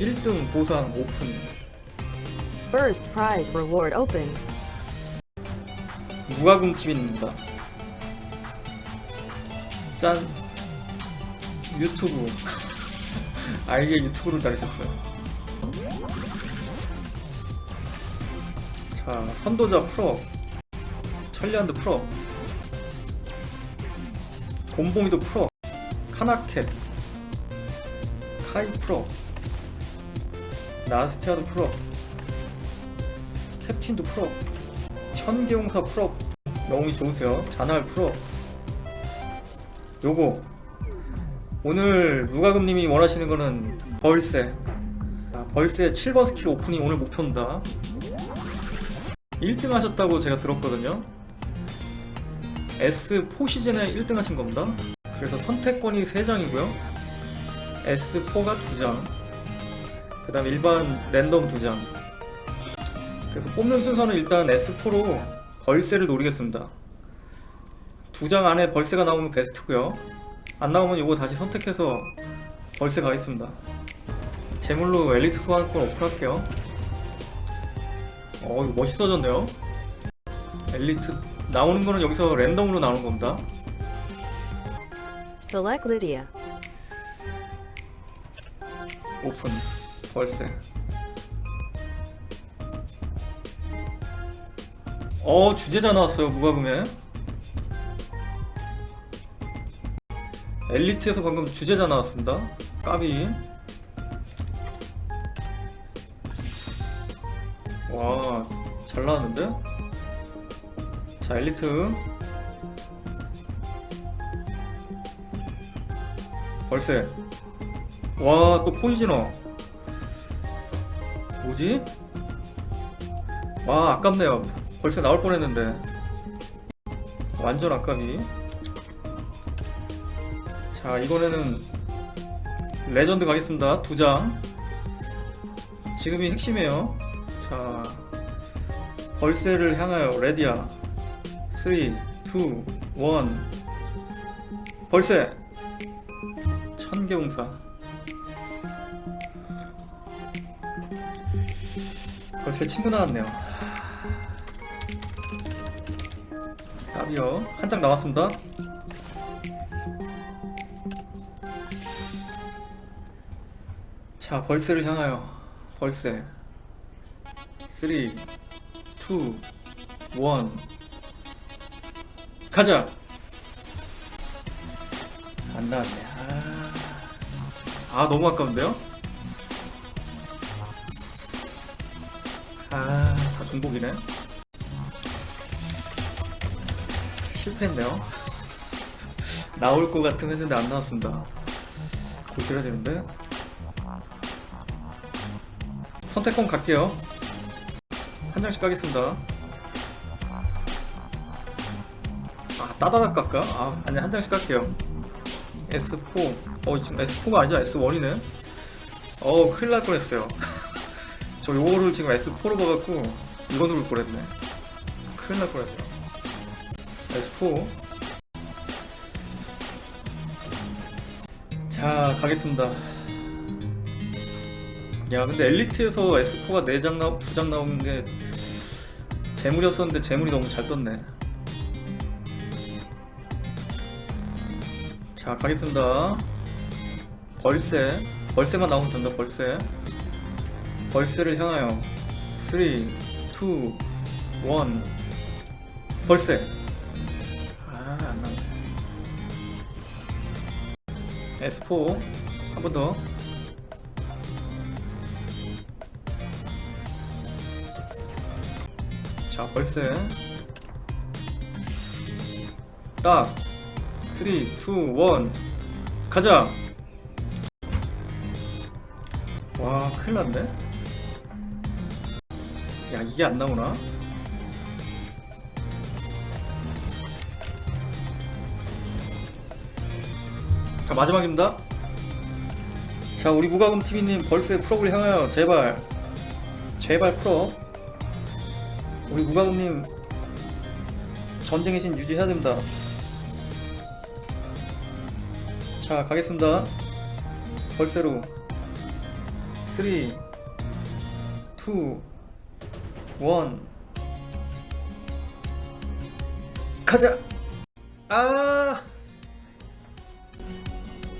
1등 보상 오픈. First prize reward open. 무과금 TV입니다. 짠. 유튜브. 아이게 유튜브를 달으셨어요. 자 선도자 프로. 천리안드 프로. 곰봉이도 프로. 카나켓 카이 프로 나스티아도 프로 캡틴도 프로 천계용사 프로 너무 좋으세요. 자날 프로. 요거. 오늘 무가금님이 원하시는 거는 벌새. 아, 벌새 7번 스킬 오픈이 오늘 목표입니다. 1등 하셨다고 제가 들었거든요. S4 시즌에 1등 하신 겁니다. 그래서 선택권이 3장이고요. S4가 2장 그 다음 일반 랜덤 2장 그래서 뽑는 순서는 일단 S4로 벌새를 노리겠습니다. 두 장 안에 벌새가 나오면 베스트고요. 안 나오면 이거 다시 선택해서 벌새 가겠습니다. 제물로 엘리트 소환권 오픈할게요. 어 이거 멋있어졌네요. 엘리트 나오는 거는 여기서 랜덤으로 나오는 겁니다. Select Lydia. 오픈 벌새. 어 주제자 나왔어요 무과금에 엘리트에서 방금 주제자 나왔습니다. 까비. 와 잘 나왔는데? 자 엘리트. 벌새 와또 포이즈너 뭐지? 와 아깝네요. 벌써 나올 뻔했는데. 완전 아깝이. 자 이번에는 레전드 가겠습니다. 두 장. 지금이 핵심이에요. 자 벌새를 향하여 레디야 3 2 1 벌새. 천개봉사 벌새 친구 나왔네요. 답이요. 한 장 나왔습니다. 자 벌새를 향하여. 벌새 3 2 1 가자! 안 나왔네. 아, 아 너무 아까운데요 아다 중복이네 실패했네요. 나올 것 같으면 했는데 안 나왔습니다. 고쳐야 되는데. 선택권 갈게요. 한 장씩 가겠습니다. 아, 따다닥 갈까? 아, 아니, 한 장씩 갈게요. S4. 어, 지금 S4가 아니라 S1이네? 어, 큰일 날 뻔했어요. 저 요거를 지금 S4로 봐갖고, 이거 누를 뻔했네. 큰일 날 뻔했어요. S4 자 가겠습니다. 야 근데 엘리트에서 S4가 4장 나 2장 나오는 게 재물이었었는데 재물이 너무 잘 떴네. 자 가겠습니다. 벌새. 벌새만 나오면 된다 벌새. 벌새를 향하여. 3 2 1 벌새 아, 안 나오네. S4 한 번 더. 자, 벌새. 딱. 3, 2, 1. 가자! 와, 큰일 났네. 야, 이게 안 나오나? 자 마지막입니다. 자 우리 무가금 TV님 벌새 풀업을 향하여 제발 제발 풀업. 우리 무가금님 전쟁의 신 유지해야 됩니다. 자 가겠습니다. 벌새로 3, 3, 2, 1 가자! 아!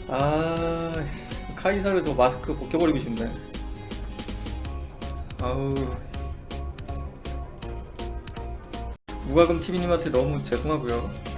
아, 카이사르 저 마스크 벗겨버리고 싶네. 아우. 무과금 TV님한테 너무 죄송하고요.